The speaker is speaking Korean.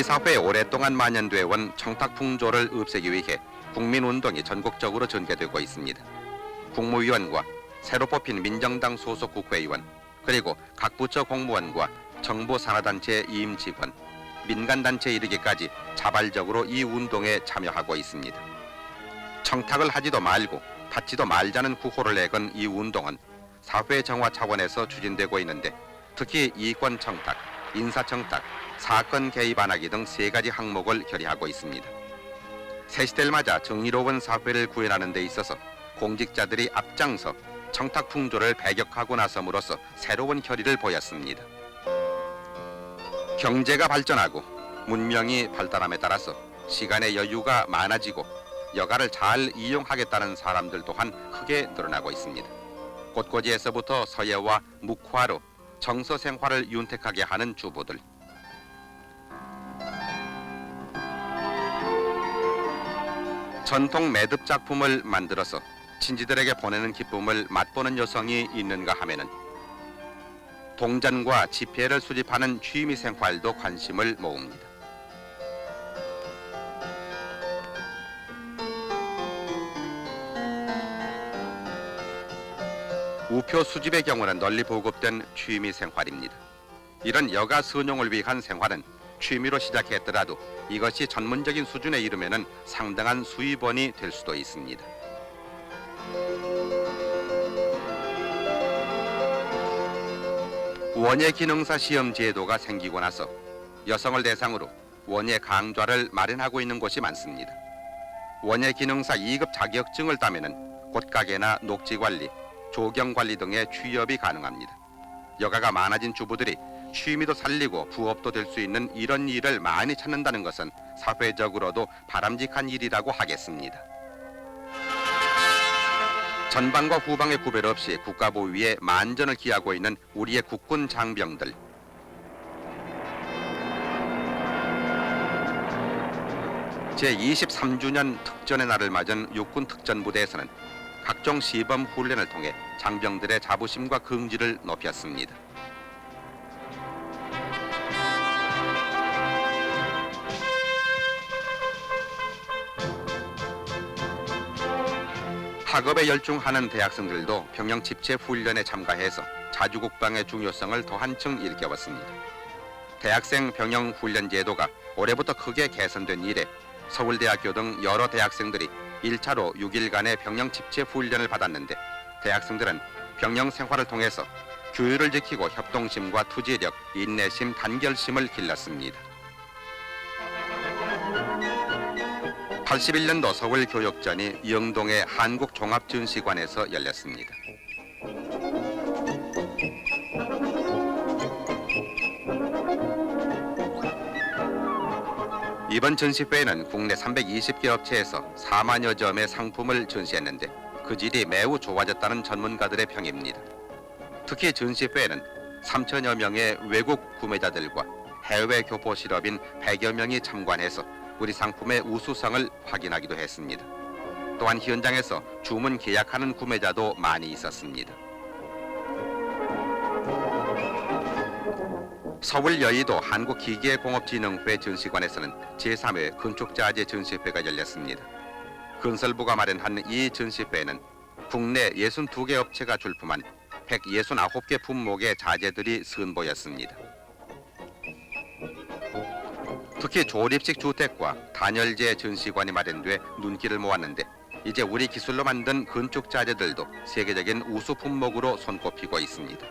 우리 사회에 오랫동안 만연돼 온 청탁 풍조를 없애기 위해 국민운동이 전국적으로 전개되고 있습니다. 국무위원과 새로 뽑힌 민정당 소속 국회의원 그리고 각 부처 공무원과 정부 산하단체 임직원 민간단체 이르기까지 자발적으로 이 운동에 참여하고 있습니다. 청탁을 하지도 말고 받지도 말자는 구호를 내건 이 운동은 사회 정화 차원에서 추진되고 있는데 특히 이권 청탁, 인사 청탁, 사건 개입 안 하기 등 세 가지 항목을 결의하고 있습니다. 새 시대를 맞아 정의로운 사회를 구현하는 데 있어서 공직자들이 앞장서 청탁 풍조를 배격하고 나섬으로써 새로운 결의를 보였습니다. 경제가 발전하고 문명이 발달함에 따라서 시간의 여유가 많아지고 여가를 잘 이용하겠다는 사람들 또한 크게 늘어나고 있습니다. 곳곳이에서부터 서예와 묵화로 정서 생활을 윤택하게 하는 주부들. 전통 매듭 작품을 만들어서 친지들에게 보내는 기쁨을 맛보는 여성이 있는가 하면은 동전과 지폐를 수집하는 취미 생활도 관심을 모읍니다. 우표 수집의 경우는 널리 보급된 취미 생활입니다. 이런 여가 선용을 위한 생활은 취미로 시작했더라도 이것이 전문적인 수준에 이르면 상당한 수입원이 될 수도 있습니다. 원예 기능사 시험 제도가 생기고 나서 여성을 대상으로 원예 강좌를 마련하고 있는 곳이 많습니다. 원예 기능사 2급 자격증을 따면은 꽃가게나 녹지 관리, 조경 관리 등의 취업이 가능합니다. 여가가 많아진 주부들이 취미도 살리고 부업도 될 수 있는 이런 일을 많이 찾는다는 것은 사회적으로도 바람직한 일이라고 하겠습니다. 전방과 후방의 구별 없이 국가보위에 만전을 기하고 있는 우리의 국군 장병들. 제23주년 특전의 날을 맞은 육군 특전부대에서는 각종 시범 훈련을 통해 장병들의 자부심과 긍지를 높였습니다. 학업에 열중하는 대학생들도 병영 집체 훈련에 참가해서 자주국방의 중요성을 더 한층 일깨웠습니다. 대학생 병영 훈련 제도가 올해부터 크게 개선된 이래 서울대학교 등 여러 대학생들이 1차로 6일간의 병영 집체 훈련을 받았는데 대학생들은 병영 생활을 통해서 규율을 지키고 협동심과 투지력, 인내심, 단결심을 길렀습니다. 81년도 서울 교육전이 영동의 한국종합전시관에서 열렸습니다. 이번 전시회에는 국내 320개 업체에서 4만여 점의 상품을 전시했는데 그 질이 매우 좋아졌다는 전문가들의 평입니다. 특히 전시회에는 3천여 명의 외국 구매자들과 해외 교포 실업인 100여 명이 참관해서 우리 상품의 우수성을 확인하기도 했습니다. 또한 현장에서 주문 계약하는 구매자도 많이 있었습니다. 서울 여의도 한국기계공업진흥회 전시관에서는 제3회 건축자재 전시회가 열렸습니다. 건설부가 마련한 이 전시회에는 국내 62개 업체가 출품한 169개 품목의 자재들이 선보였습니다. 특히 조립식 주택과 단열재 전시관이 마련돼 눈길을 모았는데 이제 우리 기술로 만든 건축 자재들도 세계적인 우수 품목으로 손꼽히고 있습니다.